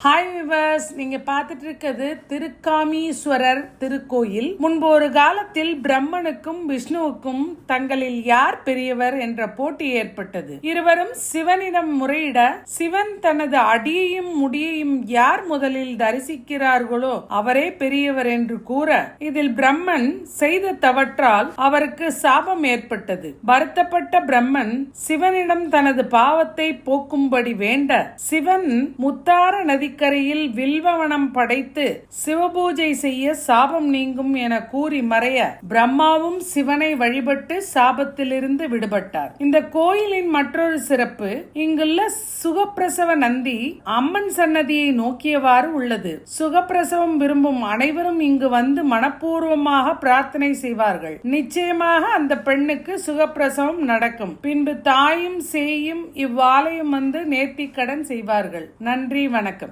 Hi viewers நீங்க பார்த்துட்டு இருக்கிறது திருக்காமீஸ்வரர் திருக்கோயில். முன்பு ஒரு காலத்தில் பிரம்மனுக்கும் விஷ்ணுவுக்கும் தங்களில் யார் பெரியவர் என்ற போட்டி ஏற்பட்டது. இருவரும் சிவனிடம் முறையிட சிவன் தனது அடியையும் முடியையும் யார் முதலில் தரிசிக்கிறார்களோ அவரே பெரியவர் என்று கூற இதில் பிரம்மன் செய்த தவற்றால் அவருக்கு சாபம் ஏற்பட்டது. வருத்தப்பட்ட பிரம்மன் சிவனிடம் தனது பாவத்தை போக்கும்படி வேண்ட சிவன் முத்தார நதி நதிக்கரையில் வில்வவனம் படைத்து சிவபூஜை செய்ய சாபம் நீங்கும் என கூறி மறைய பிரம்மாவும் சிவனை வழிபட்டு சாபத்திலிருந்து விடுபட்டார். இந்த கோயிலின் மற்றொரு சிறப்பு இங்குள்ள சுகப்பிரசவ நந்தி அம்மன் சன்னதியை நோக்கியவாறு உள்ளது. சுகப்பிரசவம் விரும்பும் அனைவரும் இங்கு வந்து மனப்பூர்வமாக பிரார்த்தனை செய்வார்கள். நிச்சயமாக அந்த பெண்ணுக்கு சுகப்பிரசவம் நடக்கும். பின்பு தாயும் சேயும் இவ்வாலயம் வந்து நேர்த்திக்கடன் செய்வார்கள். நன்றி வணக்கம்.